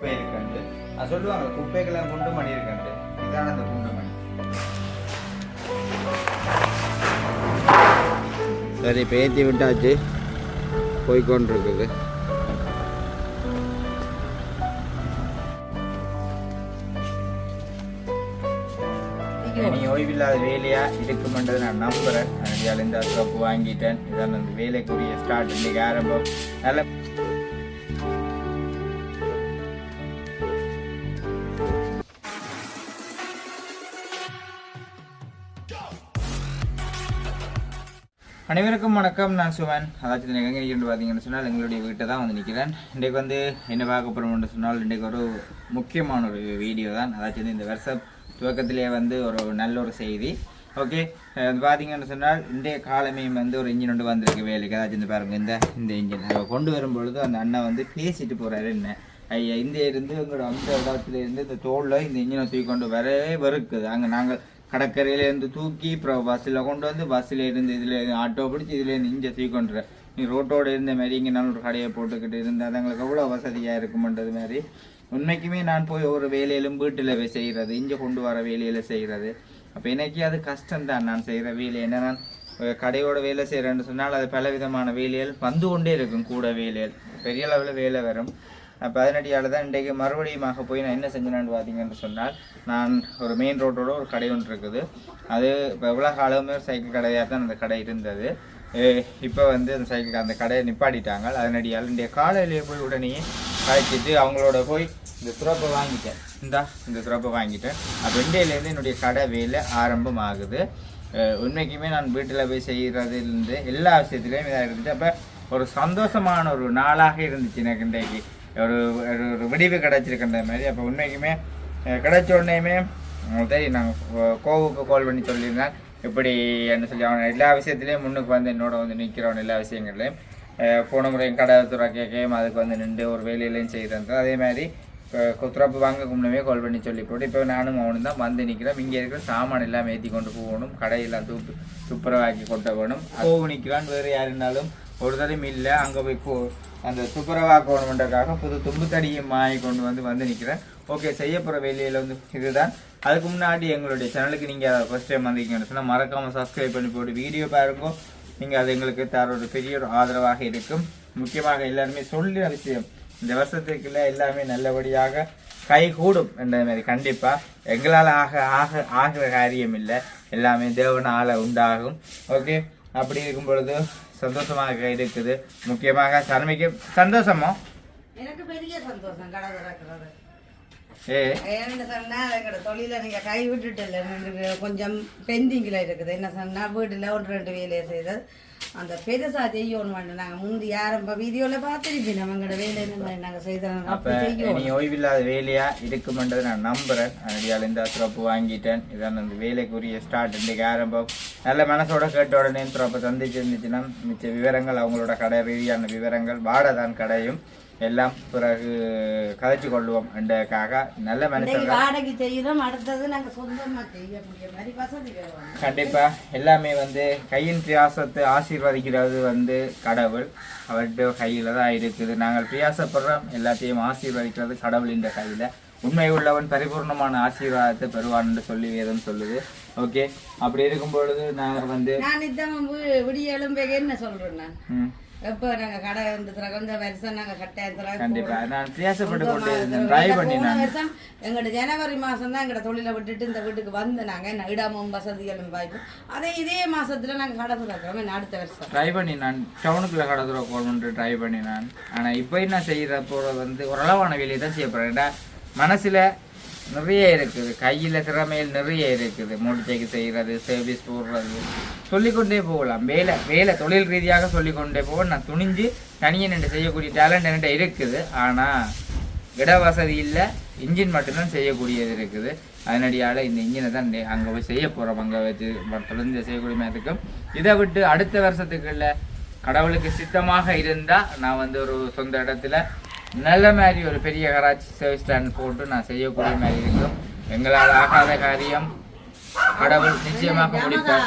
குப்பை இருக்கண்டு அது சொல்லுவாங்க குப்பைக்கெல்லாம் குண்டு மணி இருக்கண்டு இதான அந்த குண்டு மணி. சரி இப்போ ஏற்றி விட்டாச்சு. போய்கொண்டிருக்குது நீ ஓய்வில்லாத வேலையா? இருக்குமென்றதை நான் நம்புறேன். இந்த கப்பு வாங்கிட்டேன். இதான் அந்த வேலைக்குரிய ஸ்டார்ட் இன்னைக்கு ஆரம்பம். நல்ல அனைவருக்கும் வணக்கம். நான் சுவன் அதாச்சும் எங்கே நிற்கிறேன் பார்த்தீங்கன்னு சொன்னால் எங்களுடைய வீட்டை தான் வந்து நிற்கிறேன். இன்றைக்கு வந்து என்ன பார்க்க போகிறோம்னு சொன்னால் இன்றைக்கு ஒரு முக்கியமான ஒரு வீடியோ தான். அதாச்சும் வந்து இந்த வருஷம் துவக்கத்திலே வந்து ஒரு நல்ல ஒரு செய்தி. ஓகே பார்த்தீங்கன்னு சொன்னால் இன்றைய காலமே வந்து ஒரு இன்ஜின் ஒன்று வந்திருக்கு வேலைக்கு. அதாச்சும் இந்த பாருங்க இந்த இந்த இன்ஜின் அதை கொண்டு வரும்பொழுது அந்த அண்ணன் வந்து பேசிட்டு போகிறாரு என்ன. ஐயா இந்த இருந்து எங்களோட அந்த இடத்துல இருந்து இந்த தோளில் இந்த இன்ஜினை தூக்கி கொண்டு வரவே வெறுக்குது. அங்கே நாங்கள் கடற்கரையிலேருந்து தூக்கி அப்புறம் பஸ்ஸில் கொண்டு வந்து பஸ்ஸில் இருந்து இதில் ஆட்டோ பிடிச்சி இதுலேருந்து இங்கே தூக்கி நீ ரோட்டோட இருந்த மாதிரி இங்கே ஒரு கடையை போட்டுக்கிட்டு இருந்தால் அதுங்களுக்கு எவ்வளோ வசதியாக இருக்குமன்றது மாதிரி. உண்மைக்குமே நான் போய் ஒரு வேலையிலும் வீட்டில் போய் செய்கிறது இங்கே கொண்டு வர வேலையில் செய்கிறது அப்போ எனக்கு அது கஷ்டம்தான். நான் செய்கிற வேலை என்ன நான் கடையோட வேலை செய்கிறேன்னு சொன்னால் அது பல விதமான வேலைகள் வந்து கொண்டே இருக்கும். கூட வேலைகள் பெரிய அளவில் வேலை வரும். அப்போ அதனடியால் தான் இன்றைக்கு மறுபடியுமாக போய் நான் என்ன செஞ்சேன்னு பார்த்தீங்கன்னு சொன்னால் நான் ஒரு மெயின் ரோட்டோட ஒரு கடை ஒன்று இருக்குது. அது இப்போ எவ்வளோ காலமே ஒரு சைக்கிள் கடையாக தான் அந்த கடை இருந்தது. இப்போ வந்து அந்த சைக்கிள் அந்த கடையை நிப்பாட்டிட்டாங்க. அதனடியால் இன்றைய காலையிலேயே போய் உடனே கழிச்சிட்டு அவங்களோட போய் இந்த துறப்பை வாங்கிட்டேன். இந்தா இந்த துறப்பை வாங்கிட்டேன். அப்போ இன்றையிலேருந்து என்னுடைய கடை வேலை ஆரம்பம் ஆகுது உண்மைக்குமே நான் வீட்டில் போய் செய்கிறதுலேருந்து எல்லா விஷயத்துலேயும் இதாக இருந்துச்சு. அப்போ ஒரு சந்தோஷமான ஒரு நாளாக இருந்துச்சு எனக்கு இன்றைக்கு. ஒரு ஒரு விடிவு கிடச்சிருக்கின்ற மாதிரி. அப்போ உண்மைக்குமே கிடைச்ச உடனேயுமே தெரியும் நாங்கள் கோவுக்கு கால் பண்ணி சொல்லியிருந்தேன். இப்படி என்ன சொல்லி அவன் எல்லா விஷயத்துலேயும் முன்னுக்கு வந்து என்னோட வந்து நிற்கிறவன் எல்லா விஷயங்கள்லையும். போன முறையும் கடை துறை கேட்கையும் அதுக்கு வந்து நின்று ஒரு வேலையிலையும் செய்கிறேன் அதே மாதிரி குத்துறப்பு வாங்க முன்னமே கால் பண்ணி சொல்லி போட்டு இப்போ நானும் அவனும் தான் வந்து நிற்கிறோம் இங்கே இருக்கிற சாமான் எல்லாம் ஏற்றி கொண்டு போகணும் கடையெல்லாம் தூப்பு துப்புரவாக்கி கொண்டு போகணும். கோவு நிற்கிறான் வேறு யாருனாலும் ஒரு தடையும் இல்லை. அங்கே போய் கோ அந்த துப்புரவாக்கணுன்றதுக்காக புது தும்பு தடியை மாறி கொண்டு வந்து வந்து நிற்கிறேன் ஓகே செய்ய போகிற வேலையில் வந்து இதுதான். அதுக்கு முன்னாடி எங்களுடைய சேனலுக்கு நீங்கள் ஃபஸ்ட் டைம் வந்திருக்கீங்கன்னு சொன்னால் மறக்காமல் சப்ஸ்கிரைப் பண்ணி போட்டு வீடியோ பாருங்க. நீங்கள் அது எங்களுக்கு தர ஒரு பெரிய ஒரு ஆதரவாக இருக்கும். முக்கியமாக எல்லாருமே சொல்லி விஷயம் இந்த வருஷத்துக்குள்ள எல்லாமே நல்லபடியாக கை கூடும் என்ற மாதிரி. கண்டிப்பாக எங்களால் ஆக ஆக ஆகிற காரியம் இல்லை. எல்லாமே தேவனால் உண்டாகும். ஓகே அப்படி இருக்கும் பொழுது சந்தோஷமாக இருக்குது. முக்கியமாக சர்மிக்கு சந்தோஷமோ? எனக்கு பெரிய சந்தோஷம் கடை திறக்கிறது. ஏ? ஏன்னு சொன்னா எங்களோட தொழில நீங்க கை விட்டுட்டு கொஞ்சம் பெண்டிங்கில் இருக்குது. என்ன சொன்னா வீட்டில் ஒன்று ரெண்டு வேலையை செய்து அந்த பெருசா செய்யணும் வேண்டாம் நாங்கள் முந்தி ஆரம்ப வீடியோவில் பார்த்துருப்பீங்க. எங்களோட வேலை என்ன நாங்கள் செய்தோம். அப்ப நீ ஓய்வில்லாத வேலையா இருக்குமென்றதை நான் நம்புறேன். அதனால இந்த சிறப்பு வாங்கிட்டேன். இதான் அந்த வேலைக்குரிய ஸ்டார்ட் இன்றைக்கு ஆரம்பம். நல்ல மனசோட கேட்ட உடனே சிறப்பு சந்திச்சு இருந்துச்சுன்னா மிச்ச விவரங்கள் அவங்களோட கடை ரீதியான விவரங்கள் வாடதான் கடையும். எல்லாம் பிறகு கதைச்சு கொள்வோம் என்றதுக்காக நல்ல மனுஷங்க. வாடகை செய்யறோம் அடுத்தது நாங்கள் சொந்தமாக செய்யக்கூடிய மாதிரி வசதி வேணும். கண்டிப்பா. எல்லாமே வந்து கையின் பிரியாசத்தை ஆசீர்வதிக்கிறது வந்து கடவுள். அவர்கிட்ட கையில தான் இருக்குது. நாங்கள் பிரியாசப்படுறோம் எல்லாத்தையும் ஆசீர்வதிக்கிறது கடவுளின் கையில. உண்மை உள்ளவன் பரிபூர்ணமான ஆசீர்வாதத்தை பெறுவான் என்று சொல்லி வேதம் சொல்லுது. ஓகே அப்படி இருக்கும் பொழுது நாங்கள் வந்து நான் இதான் விடிய எலும்பேக என்ன சொல்றேன் நான். எப்போ நாங்கள் கடை வந்து திறந்த வருஷம் நாங்கள் நான் வருஷம் எங்களோட ஜனவரி மாசம் தான் எங்களோட தொழிலை விட்டுட்டு இந்த வீட்டுக்கு வந்து நாங்க என்ன இடமும் வசதிகளும் வாய்ப்பு. அதே இதே மாசத்துல நாங்க கடை திறக்கிறோம். அடுத்த வருஷம்? ட்ரை பண்ணி நான். டவுனுக்குள்ள கடை தூர போகணுன்ட்டு ட்ரை பண்ணி நான். ஆனால் இப்போ என்ன செய்கிற போகிற வந்து ஓரளவான வேலையை தான் செய்ய போகிறேன் மனசில் நிறைய இருக்குது. கையில் திறமையில் நிறைய இருக்குது. மூடிச்சைக்கு செய்கிறது சர்வீஸ் போடுறது. சொல்லிக்கொண்டே போகலாம். வேலை வேலை தொழில் ரீதியாக சொல்லிக்கொண்டே போக நான் துணிஞ்சு தனியாக நின்று செய்யக்கூடிய டேலண்ட் என்கிட்ட இருக்குது. ஆனால் இட வசதி இல்லை. இன்ஜின் மட்டும்தான் செய்யக்கூடியது இருக்குது. அதனடியால் இந்த இன்ஜினை தான் அங்கே போய் செய்ய போகிறோம் அங்கே வச்சு தொடர்ந்து செய்யக்கூடிய மாதிரி இருக்கும் இதை விட்டு அடுத்த வருஷத்துக்குள்ள கடவுளுக்கு சித்தமாக இருந்தால் நான் வந்து ஒரு சொந்த இடத்துல நல்ல மாதிரி ஒரு பெரிய கராச்சி சர்வீஸ் ஸ்டாண்ட் போட்டு நான் செய்யக்கூடிய மாதிரி இருக்கும். எங்களால் ஆகாத காரியம் கடவுள் நிச்சயமாக முடிப்பார்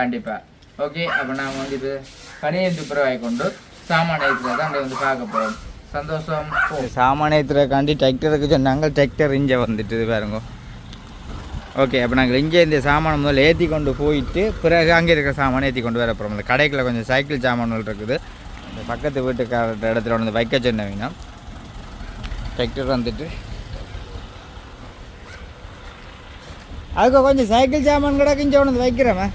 கண்டிப்பா. ஓகே அப்போ நாங்கள் வந்து இது பனியை துப்புரவாகி கொண்டு சாமான இருக்கிறத அங்கே வந்து பார்க்க போகிறோம் சந்தோஷம். சாமானியத்துக்காண்டி டிராக்டருக்கு சொன்னாங்க டிராக்டர் இங்கே வந்துட்டு பாருங்க. ஓகே அப்போ நாங்கள் இங்கே இந்த சாமானை முதல்ல ஏற்றி கொண்டு போயிட்டு பிறகு அங்கே இருக்கிற சாமானை ஏற்றி கொண்டு வர போகிறோம் இந்த கடைக்குள்ள கொஞ்சம் சைக்கிள் சாமான்கள் இருக்குது. இந்த பக்கத்து வீட்டுக்கார இடத்துல வந்து வைக்க சொன்னவங்க. டிராக்டர் வந்துட்டு. அதுக்கு கொஞ்சம் சைக்கிள் சாமான் கிடக்குன்னு சொன்னது ஒன்று வைக்கிறேன்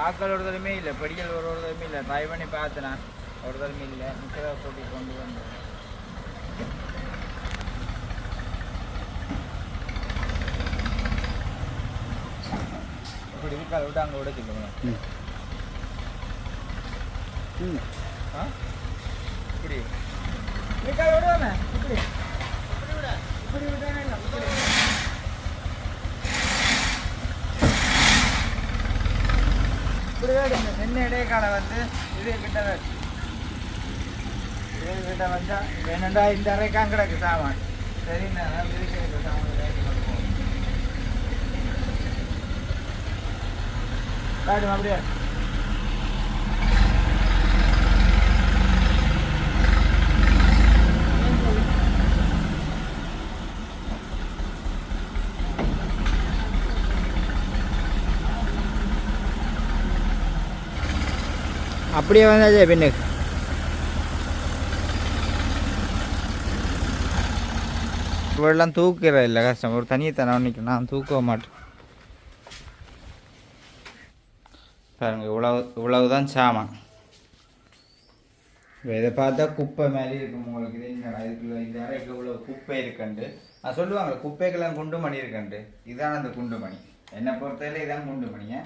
காக்கள் ஒரு தடமே இல்லை படிகள் ஒரு ஒரு தடமே இல்லை. ட்ரை பண்ணி பார்த்தேன் ஒரு தடமே இல்லை. மிச்சதாக போட்டி கொண்டு வந்தேன். இப்படி இருக்காது விட்டு அங்கே விட சொல்லுங்க ஆ? இப்படி. இருக்காது இப்படி விட இப்படி விட்டானே இல்லை இப்படி இப்படி சின்ன இந்த இடைக்கால வந்து இது கிட்ட இது கிட்ட வந்தா வேணுண்டா இந்த அறைக்கான் கிடக்கு சாமான்? சரி நான் இருக்கிற சாமான் வேண்டி அப்படியே அப்படியே வந்தாச்சே பின்னுக்கு இவெல்லாம் தூக்கிற இல்லை கஷ்டம். ஒரு தனியை தன நிற்கணும் நான் தூக்க மாட்டேன். பாருங்க இவ்வளவு இவ்வளவுதான் சாமான். இதை பார்த்தா குப்பை மாதிரி இருக்கும் உங்களுக்கு இது இதுக்குள்ள இந்த அறைக்கு இவ்வளோ குப்பை இருக்குண்டு. நான் சொல்லுவாங்க குப்பைக்கெல்லாம் குண்டு மணி இருக்குண்டு. இதுதான் அந்த குண்டு மணி என்னை பொறுத்தவரை இதான் குண்டு மணிங்க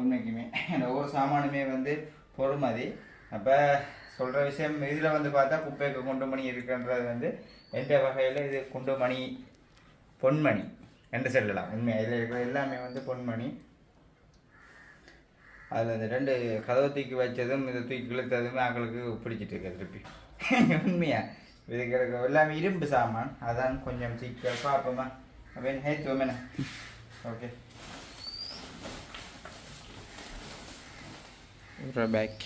உண்மைக்குமே. ஒவ்வொரு சாமானுமே வந்து பொறுமதி. அப்போ சொல்கிற விஷயம் இதில் வந்து பார்த்தா குப்பைக்கு குண்டு மணி இருக்குன்றது வந்து எந்த வகையில் இது குண்டு மணி பொன்மணி என்று சொல்லலாம். உண்மை இதில் இருக்கிற எல்லாமே வந்து பொன்மணி. அதில் இந்த ரெண்டு கதவை தூக்கி வச்சதும் இதை தூக்கி இழுத்ததும் ஆக்களுக்கு பிடிச்சிட்டு இருக்கு திருப்பி. உண்மையாக இதுக்கு இருக்க எல்லாமே இரும்பு சாமான். அதான் கொஞ்சம் சீக்கிரம் பார்ப்போமா? அப்படின்னு ஹேத்துவோமே ஓகே பேக்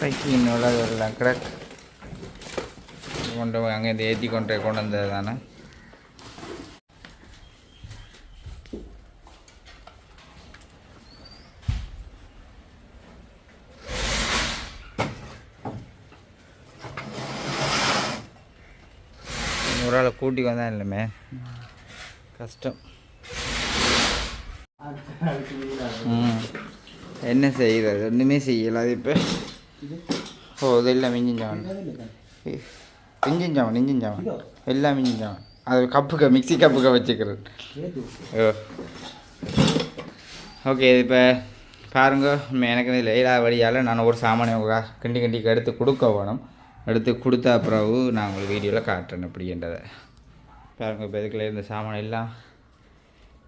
பைக்கிங் எல்லாம் கிடக் கொண்டு போய் அங்கேருந்து ஏற்றி கொண்டு கொண்டு வந்தது தானே ஒரு வந்தா இல்லைமே. கஷ்டம். ம். என்ன செய்கிறது ஒன்றுமே செய்யலாது இப்போ. ஓ இதெல்லாம் மிஞ்சின் ஜாமான். மிஞ்சின் ஜாமான் ஜாமான். எல்லாம் மிஞ்சிஞ்சாவன் அது கப்புக்க மிக்ஸி கப்புக்க வச்சுக்கிறது. ஓ. ஓகே இப்போ பாருங்க. எனக்கு இதில் வழியால் நான் ஒரு சாமானை கிண்டி கிண்டிக்கு எடுத்து கொடுக்க வேணும். எடுத்து கொடுத்த பிறகு நான் உங்களுக்கு வீடியோவில் காட்டுறேன் அப்படின்றதை. பாருங்க இப்போ இதுக்குள்ள இருந்த சாமான் எல்லாம்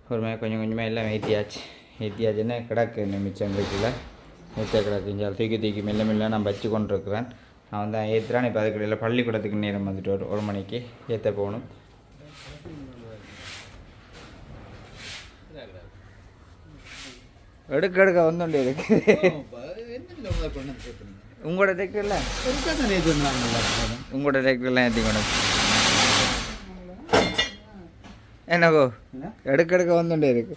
ஒரு மாதிரி கொஞ்சம் கொஞ்சமாக எல்லாம் ஏற்றியாச்சு ஏற்றியாச்சுன்னா கிடக்கு இன்னும் மிச்சம் இருக்குல்ல ஏற்ற கிடக்கு இங்கே தூக்கி தூக்கி மெல்ல மெல்ல நான் வச்சு கொண்டு இருக்கிறேன் நான் வந்து ஏற்றுறேன் இப்போ அதுக்கு பள்ளிக்கூடத்துக்கு நேரம் வந்துட்டு ஒரு ஒரு மணிக்கு ஏற்ற போகணும். எடுக்க எடுக்க வந்துட்டே இருக்கு. உங்களோட டெக்டர்ல உங்களோட டெக்டர்லாம் ஏற்றி எடுக்க வந்துட்டே இருக்கு.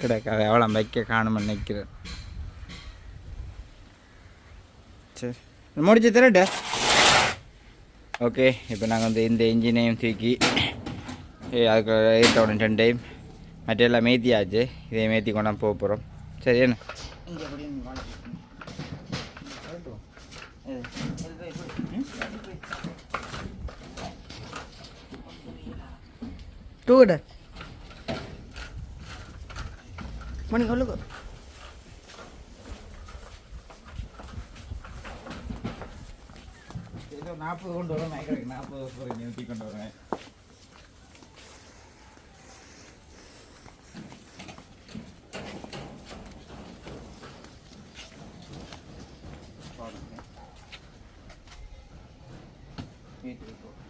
கிடைக்காது எவ்வளோ வைக்க காணுமென்னு நிற்கிறேன் சரி. முடிச்சு தரட்ட ஓகே இப்போ நாங்கள் வந்து இந்த இன்ஜினையும் தூக்கி அதுக்கு ஏற்ற உடனே ரெண்டு டைம் மற்ற எல்லாம் மேத்தியாச்சு. இதே மேத்தி கொண்டாந்து போக போகிறோம் சரி என்ன? தூட. மணி சொல்லுங்க ஏதோ நாற்பது கொண்டு வரேன். நாற்பது நிறுத்தி கொண்டு வரேன்.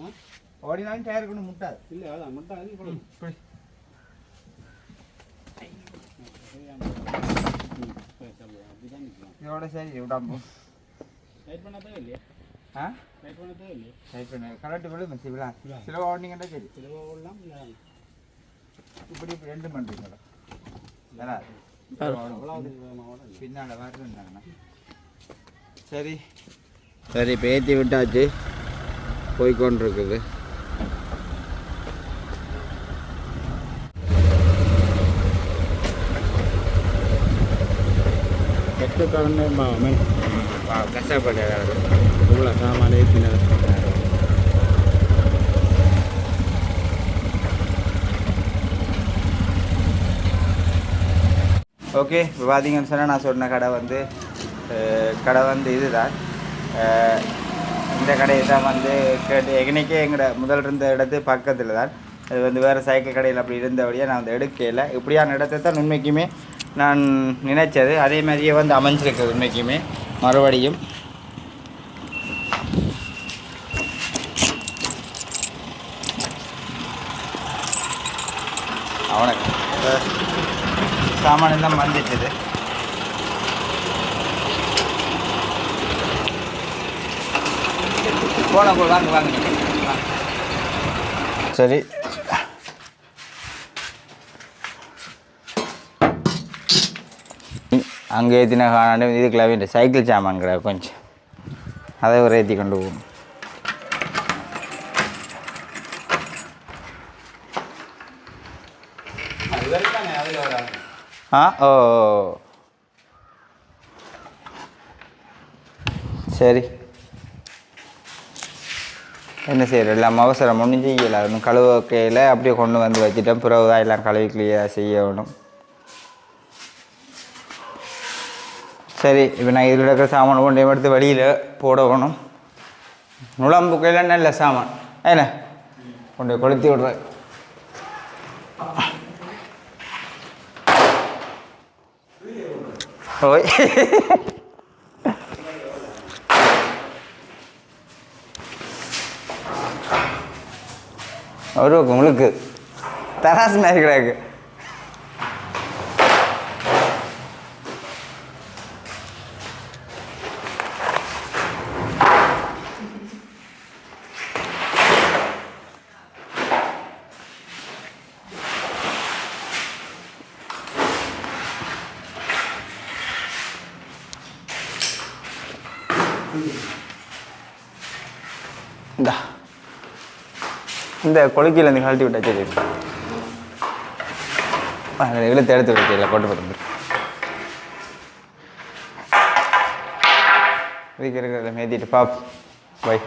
ஆ? ஓடினாலும் டயர் கொண்டு முட்டாது. இல்லை அதான் மட்டும் இதோட சரி விடாம லைட் பண்ண தேவை இல்லையா ஆ லைட் பண்ண தேவை இல்லையா டைப் பண்ண கரெக்ட் ஓடினீங்கன்னா சரி சிலவா ஓடலாம் இப்படி இப்படி ரெண்டு பண்ணுறீங்களா பின்னால் வரணுன்னாங்கண்ணா சரி சரி ஏற்றி விட்டாச்சு போய்கொண்டிருக்குது மேன் கஷ்டப்பட்டாரு இவ்வளோ சாமான ஏற்றினார் ஓகே இப்போ பார்த்தீங்கன்னு சொன்னால் நான் சொன்ன கடை வந்து கடை வந்து இதுதான் இந்த கடையை தான் வந்து கேட்டு எங்கனைக்கே எங்களோட முதல் இருந்த இடத்து பக்கத்தில் தான் அது வந்து வேறு சைக்கிள் கடையில் அப்படி இருந்தபடியாக நான் வந்து எடுக்கல இப்படியான இடத்தை தான் உண்மைக்குமே நான் நினைச்சது. அதே மாதிரியே வந்து அமைஞ்சிருக்கு உண்மைக்குமே. மறுபடியும். அவனுக்கு. சாமான் எல்லாம் போன போ வாங்க வாங்க. சரி. அங்கே ஏற்றின காணாண்டு இதுக்குள்ள இந்த சைக்கிள் சாமான் கொஞ்சம் அதை ஒரு ஏற்றி கொண்டு போகும் ஆ ஓ சரி. என்ன செய்யறது? எல்லாம் அவசரம் ஒன்றும் செய்யலை ஒன்றும் கழுவ கையில் அப்படியே கொண்டு வந்து வச்சுட்டேன் பிறகு தான் எல்லாம் கழுவி கிளியாக செய்யணும். சரி இப்போ நான் இதில் இருக்கிற சாமான் கொண்டு எடுத்து வெளியில் போடணும் நுழம்புக்கையில் நல்ல சாமான். என்ன? கொண்டு போய் கொளுத்தி விட்றேன். ஓய். ஒரு உங்களுக்கு தராசு மாதிரி கிடக்கு. இந்த கொழுக்கியில் இருந்து கழட்டி விட்டா சரி. அதில் இழுத்து எடுத்து விட்டு போட்டு போட்டு இதுக்கு இருக்கிறத மேத்திட்டு பாப் பை.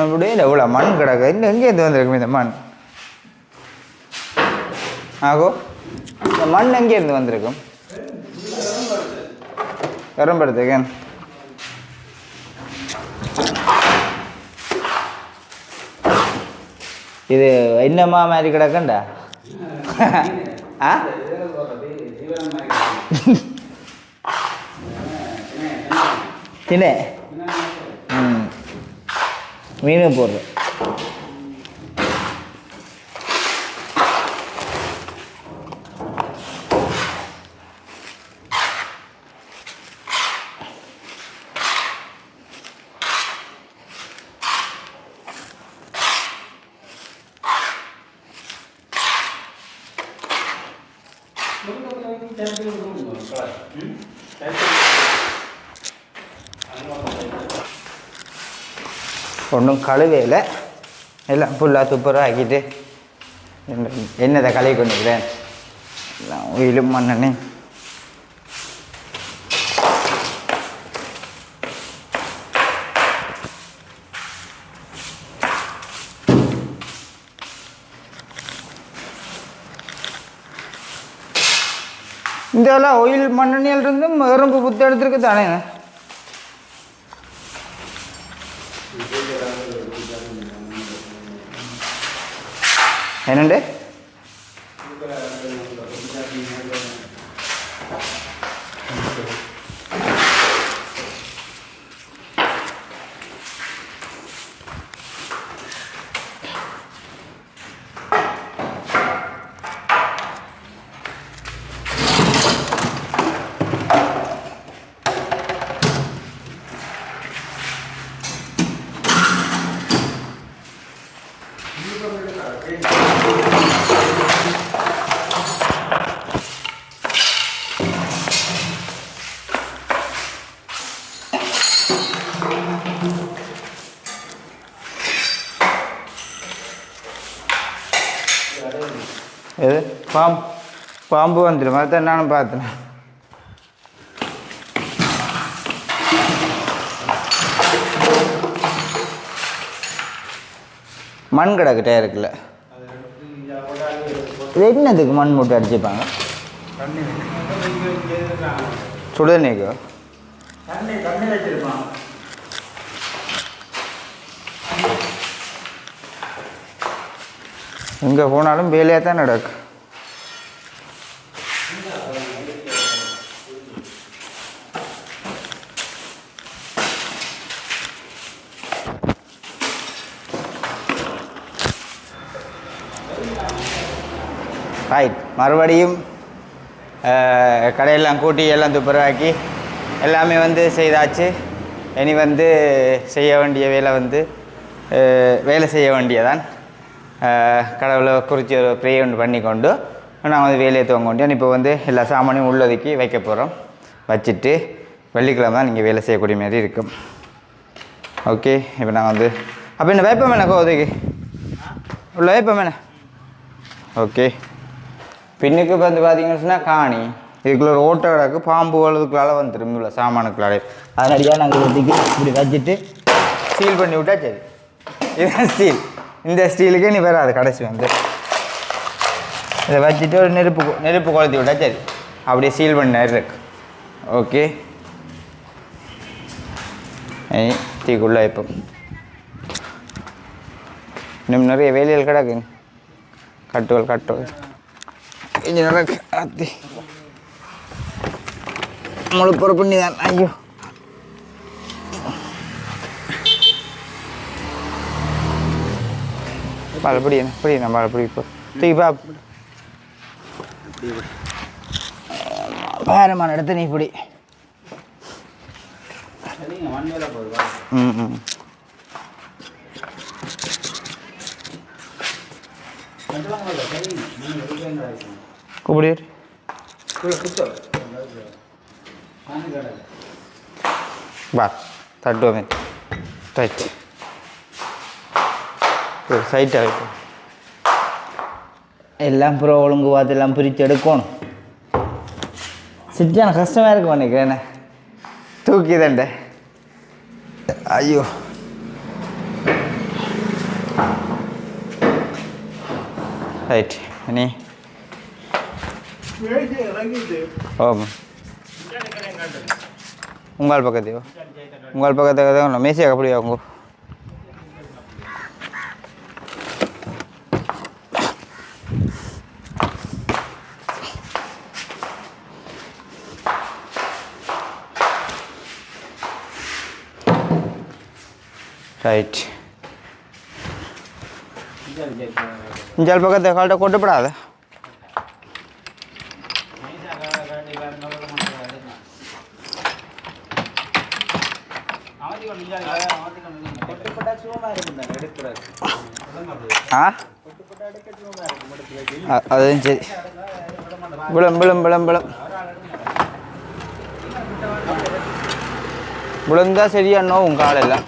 அப்படியே எவ்வளோ மண் கிடக்கு. இல்லை எங்கேருந்து வந்திருக்கும் இந்த மண். ஆகோ இந்த மண் எங்கேருந்து வந்திருக்கும்? கரம்படுத்துக்கு இது என்னம்மா மாதிரி கிடக்குண்டா? ஆ? தினே. ம். மீன் போடுறேன் ஒன்றும் கழுவையில் எல்லாம் ஃபுல்லாக துப்புரம் ஆக்கிட்டு. என்ன- என்னதை கழுவி கொண்டுக்கிறேன் எல்லாம் உயிலும் மண்ணனே புத்தால ஒயில் மண்ணெண்ணியில் இருந்தும் எறும்பு புத்து எடுத்துருக்கு தானே? என்னண்டு? பாம்பு வந்துடும் அதான் நானும் பார்த்தேன். மண் கிடக்கு இருக்குல்ல இது என்னதுக்கு மண் மூட்டை அடிச்சுப்பாங்க சுடுதண்ணிக்கு? எங்கே போனாலும் வேலையாக தான் நடக்கும் ரைட் மறுபடியும் கடையெல்லாம் கூட்டி எல்லாம் துப்புரவாக்கி எல்லாமே வந்து செய்தாச்சு. இனி வந்து செய்ய வேண்டிய வேலை வந்து வேலை செய்ய வேண்டியதான். கடவுளை குறித்து ஒரு ப்ரே ஒன்று பண்ணி கொண்டு நான் வந்து வேலையை துவங்க இப்போ வந்து எல்லா சாமானையும் உள்ளதுக்கு வைக்க போகிறோம் வச்சுட்டு வெள்ளிக்கிழமை தான் நீங்கள் வேலை செய்யக்கூடிய மாதிரி இருக்கும். ஓகே இப்போ நான் வந்து அப்போ என்ன வேப்பம் என்ன கோதைக்கு? உள்ள வேப்பம் என்ன ஓகே. பின்னுக்கு வந்து பார்த்தீங்கன்னு சொன்னால் காணி. இதுக்குள்ள ஒரு ஓட்டை கிடக்கு பாம்பு வளதுக்குள்ளால வந்துடும் இவ்வளோ சாமானுக்குள்ளாலே. அதனடியாக நாங்கள் இதுக்கு இப்படி வச்சுட்டு சீல் பண்ணி விட்டா சரி. இதுதான் ஸ்டீல் இந்த ஸ்டீலுக்கே நீ வராது கடைசி வந்து. இதை வச்சுட்டு ஒரு நெருப்பு நெருப்பு கொளுத்தி விட்டா சரி. அப்படியே சீல் பண்ண இருக்கு. ஓகே ஐ தீக்குள்ளே இப்போ. இன்னும் நிறைய வேலைகள் கிடக்கு. கட்டுவல் கட்டுவல் இங்கே நடக்கு அத்தி நம்மளை பொறுப்புண்ணி தான் ஐயோ பாலப்படி என்ன படி நான் பாலப்படி இப்போ தூக்கி பா பாரமான இடத்த நீ இப்படி ம் ம் கூப்பிடு வா தட்டுவோமே ரைட் ஒரு சைட்டாக வைக்கும் எல்லாம் ப்ரோ ஒழுங்கு பார்த்து எல்லாம் பிரித்து எடுக்கணும். சிட்டியான கஷ்டமாக இருக்கும் நினைக்கிறேன். தூக்கி தண்டை. ஐயோ. ரைட் நீ ஓம் உங்கள் பக்கத்தையோ உங்கள் பக்கத்துக்கு மேசியா அப்படியா உங்க ரைட் இஞ்சால் பக்கத்தை கால்ட்ட கொட்டுப்படாத അതും ശരി. വിളം വിളം വിളം വിളം ഇവിടെന്താ ശരിയാണോ കാളെല്ലാം.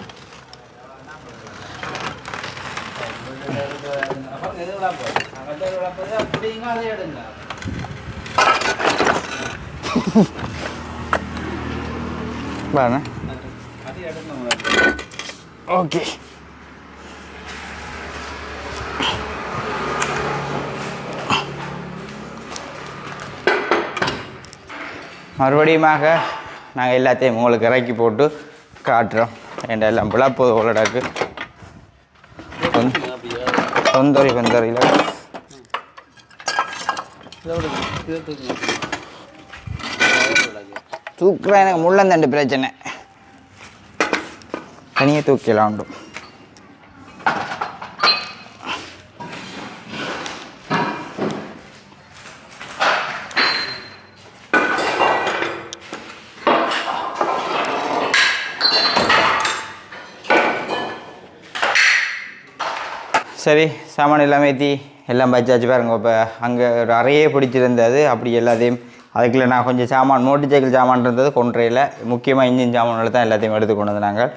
പറഞ്ഞേ ഓക്കെ. மறுபடியுமாக நாங்கள் எல்லாத்தையும் உங்களுக்கு இறக்கி போட்டு காட்டுறோம். என்ற எல்லாம் விழாப்போது உள்ளடாக்கு தொந்தரி கொந்தரியில் தூக்குற எனக்கு முள்ளந்தண்டு பிரச்சனை. தனியாக தூக்கிடலாம் உண்டு. சரி சாமான் எல்லாமே ஏற்றி எல்லாம் பச்சாச்சு பாருங்க. இப்போ அங்கே ஒரு அறையே பிடிச்சிருந்தது. அப்படி எல்லாத்தையும் அதுக்குள்ளே நான் கொஞ்சம் சாமான் மோட்டர் சைக்கிள் சாமான் இருந்தது கொன்றையில். முக்கியமாக இன்ஜின் சாமான்கள் தான் எல்லாத்தையும் எடுத்து கொண்டு வந்து நாங்கள்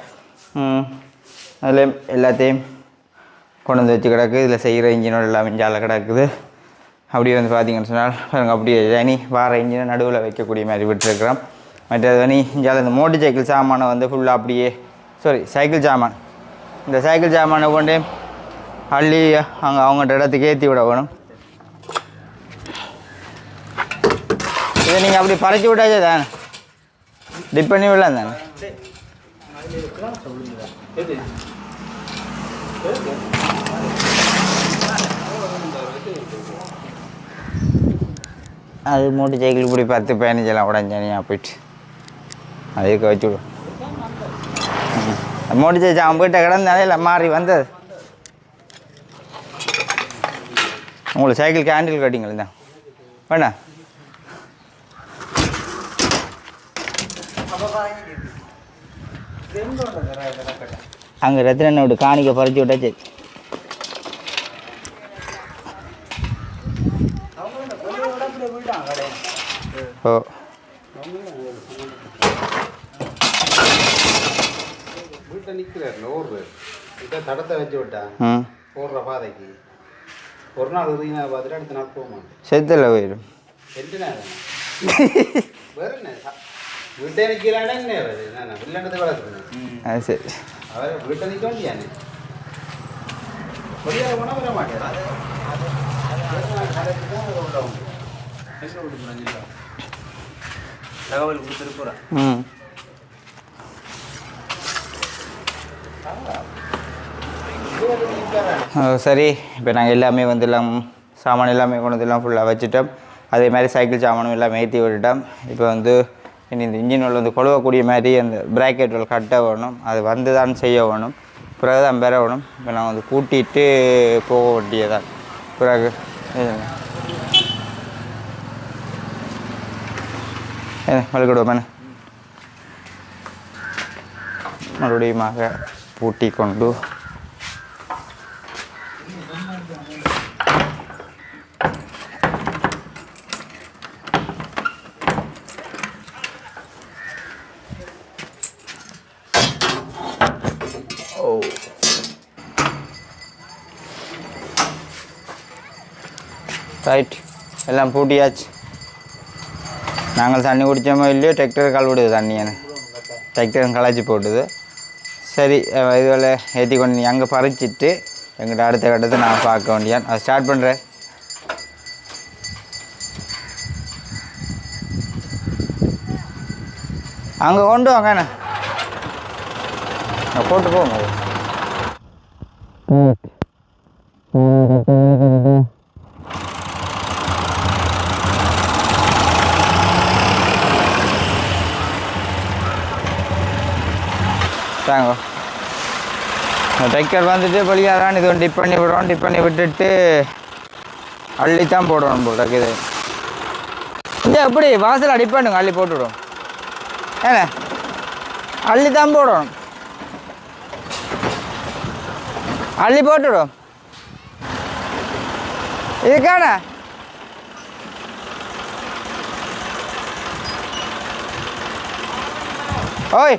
அதில் எல்லாத்தையும் கொண்டு வந்து வச்சு கிடக்கு. இதில் செய்கிற இன்ஜினோட எல்லாம் இஞ்சால கிடக்குது. அப்படியே வந்து பார்த்தீங்கன்னு சொன்னால் பாருங்க அப்படியே தனி வார இன்ஜினை நடுவில் வைக்கக்கூடிய மாதிரி விட்டுருக்குறோம். மற்றது தனி இஞ்சால இந்த மோட்டர் சைக்கிள் சாமானை வந்து ஃபுல்லாக அப்படியே சாரி சைக்கிள் சாமான். இந்த சைக்கிள் சாமானை கொண்டு அள்ளி அங்கே அவங்கள்ட்ட இடத்துக்கு ஏற்றி விட வேணும். இதை நீங்கள் அப்படி பறச்சு விட்டாச்சே தானே? டிப் பண்ணி விடலாம் தானே? அது மூட்டு சைக்கிள் இப்படி பத்து பதினஞ்செல்லாம் உடஞ்சனியாக போயிட்டு. அதுக்கு வச்சு விடும் மூட்டு சைக்கிள் அவன் போயிட்ட கிடந்தாலே இல்லை மாறி வந்தது. உங்களுக்கு சைக்கிள் கேண்டில் கட்டிங்களா தான் வேணா அங்கே ரத்தின விட்டு காணிக்க பறிச்சு விட்டா சரி ஓ. வீட்டில் நிற்கிறார் நூறு. இதை தடத்தை வச்சு விட்டா ம். போடுற பாதைக்கு. ஒரு நாள் உதவினா பார்த்துட்டு அடுத்த நாள் போக மாட்டேன் செத்தில் போயிடும் ரெண்டு நேரம் வேறு வீட்டை நிற்கிறானே என்ன வருது நான் வில்லண்டது வளர்க்குறேன் அது சரி அவர் வீட்டை நிற்க வேண்டியானே வெளியே போனால் வர மாட்டேன் தகவல் கொடுத்துட்டு போகிறேன் ம் சரி இப்போ நாங்கள் எல்லாமே வந்து எல்லாம் சாமான் எல்லாமே கொண்டு வந்து எல்லாம் ஃபுல்லாக வச்சுட்டோம். அதே மாதிரி சைக்கிள் சாமானும் எல்லாம் ஏற்றி விட்டுட்டோம். இப்போ வந்து இனி இந்த இன்ஜின் வந்து கொழுவக்கூடிய மாதிரி அந்த பிராக்கெட்டுகள் கட்ட வேணும். அது வந்து தான் செய்ய வேணும். பிறகு தான் பெற வேணும். இப்போ நான் வந்து கூட்டிகிட்டு போக வேண்டியதான் பிறகு மறுபடியும் மறுபடியுமாக பூட்டி கொண்டு ரைட் எல்லாம் பூட்டியாச்சு. நாங்கள் தண்ணி குடித்தோமோ இல்லையோ டிராக்டர் கழுவிடுது தண்ணியை டிராக்டரும் டிராக்டர் களைச்சி போட்டுது. சரி இதுவரை ஏற்றி கொண்டு அங்கே பறிச்சிட்டு எங்கிட்ட அடுத்த கட்டத்தை நான் பார்க்க வேண்டியான் அதை ஸ்டார்ட் பண்ணுறேன் அங்கே கொண்டு வாங்க என்ன போட்டு போங்க அது. தாங்க தைக்கர் வந்துட்டு வழியாக தான் இது டிப் பண்ணி விடுறோம் டிப் பண்ணி விட்டுட்டு அள்ளி தான் போடுறோம் போல் இது இல்லை எப்படி? வாசல் அடி பண்ணுங்க அள்ளி போட்டுவிடும். ஏண்ணே அள்ளி தான் போடணும். அள்ளி போட்டுவிடும். இதுக்கான ஓய்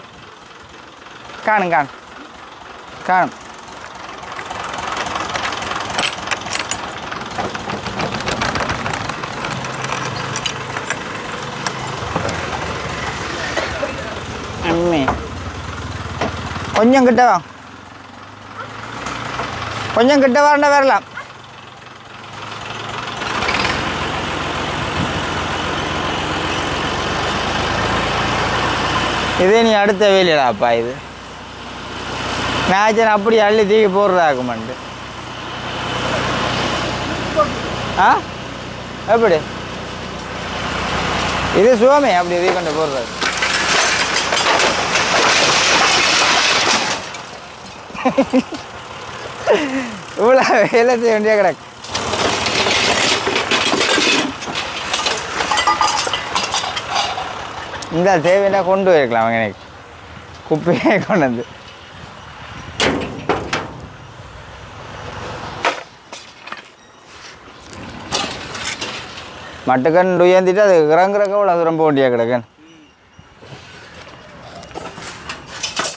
காணும் காணும். காரம் கொஞ்சம் கிட்ட வா கொஞ்சம் கிட்ட வரண்டா வரலாம் இதே நீ அடுத்த வேலையாப்பா இது மேஜன் அப்படி அள்ளி தூக்கி மண்டு ஆ? எப்படி? இது சுவாமி அப்படி தூக்கி கொண்டு போடுறாரு இவ்வளோ வேலை செய்ய வேண்டிய கிடக்கு. இந்த தேவைன்னா கொண்டு போயிருக்கலாம் அவங்க எனக்கு. குப்பையே கொண்டு வந்து. மட்டுக்கன் உயர்ந்திட்டு அது இறங்குறக்க அவ்வளோ தூரம் போக வேண்டிய கிடக்கன்